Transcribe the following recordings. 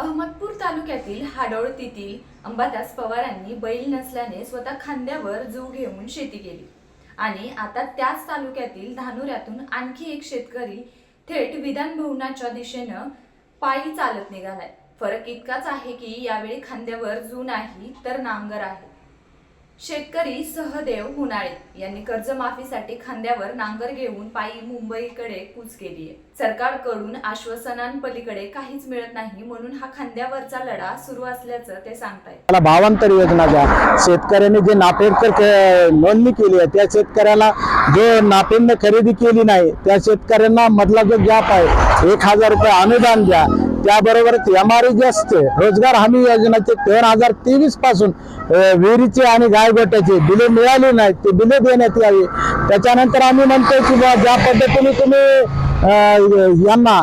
अहमदपूर तालुक्यातील हाडोळतीतील अंबादास पवारांनी बैल नसल्याने स्वतः खांद्यावर जीव घेऊन शेती केली. आणि आता त्याच तालुक्यातील धानुऱ्यातून आणखी एक शेतकरी थेट विधान भवनाच्या दिशेनं पायी चालत निघालाय. फरक इतकाच आहे की यावेळी खांद्यावर जू नाही तर नांगर आहे. शेतकरी सहदेव हुनाळे यांनी कर्जमाफीसाठी खांद्यावर नांगर घेऊन पायी मुंबईकडे कूच केली आहे. सरकारकडून आश्वासनांपलीकडे काहीच मिळत नाही म्हणून हा खांद्यावरचा लढा सुरू असल्याचं ते सांगतायत. मला भावांतर योजना द्या. शेतकऱ्यांनी जे नाफेडकर नोंदणी केली आहे त्या शेतकऱ्याला जे नाफेडने खरेदी केली नाही त्या शेतकऱ्यांना मधला जो गॅप आहे एक हजार रुपये अनुदान द्या. त्याबरोबरच एम आर जी असते. रोजगार हमी योजनेचे दोन हजार तेवीसपासून विहिरीचे आणि गायगोट्याचे बिले मिळाली नाहीत. ते बिले देण्यात यावी. त्याच्यानंतर आम्ही म्हणतो की ज्या पद्धतीने तुम्ही यांना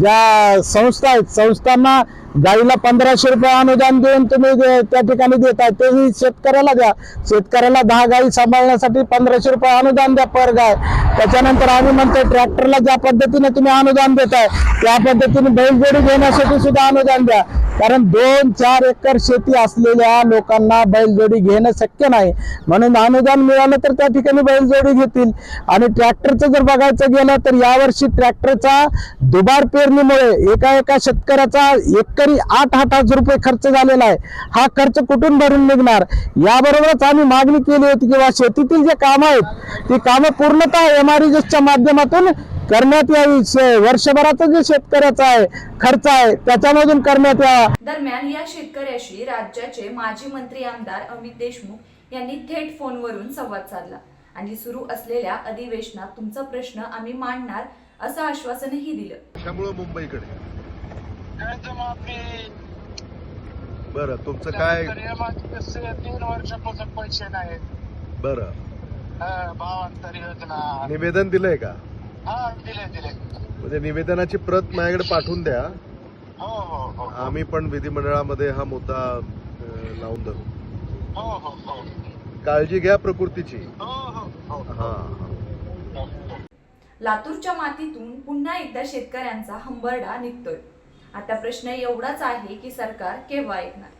ज्या संस्था आहेत संस्थांना गाईला पंधराशे रुपये अनुदान देऊन तुम्ही जे त्या ठिकाणी देताय तेही शेतकऱ्याला द्या. शेतकऱ्याला दहा गाई सांभाळण्यासाठी पंधराशे रुपये अनुदान द्या पर गाय. त्याच्यानंतर आम्ही म्हणतो ट्रॅक्टरला ज्या पद्धतीने तुम्ही अनुदान देताय त्या पद्धतीने बैलजोडी घेण्यासाठी सुद्धा अनुदान द्या. कारण दोन चार एकर शेती असलेल्या लोकांना बैलजोडी घेणं शक्य नाही. म्हणून अनुदान मिळालं तर त्या ठिकाणी बैलजोडी घेतील. आणि ट्रॅक्टरचं जर बघायचं गेलं तर यावर्षी ट्रॅक्टरचा दुबार पेरणीमुळे एका एका शेतकऱ्याचा एकर आठ आठ हजार रुपये खर्च झालेला आहे. हा खर्च कुठून भरून निघणार? याबरोबरच आम्ही मागणी केली होती किंवा शेतीतील जे कामं आहेत ती कामं पूर्णतः एम आर च्या माध्यमातून करण्यात यावी. वर्षभराचा जे शेतकऱ्याचा आहे खर्च आहे त्याच्यामधून करण्यात यावा. दरम्यान या शेतकऱ्याशी राज्याचे माजी मंत्री आमदार अमित देशमुख यांनी थेट फोनवरून संवाद साधला. आणि सुरू असलेल्या अधिवेशनात तुमचा प्रश्न आम्ही मांडणार असं आश्वासनही दिलं. त्यामुळं मुंबईकडे. कर्जमाफी बरं तुमचं काय कसं तीन वर्षापासून पैसे नाहीत. बरं. हा, भावांतर योजना. निवेदन दिलंय का? हा दिले दिले म्हणजे निवेदनाची प्रत माझ्याकडे पाठवून द्या. हो हो हो. आम्ही पण विधिमंडळामध्ये हा मुद्दा अं, लावून धरू. हो हो हो. काळजी घ्या प्रकृतीची. हो. हो हो. हा. लातूरच्या मातीतून पुन्हा एकदा शेतकऱ्यांचा हंबरडा निघतोय. आता प्रश्न एवढाच आहे की सरकार केव्हा ऐकणार?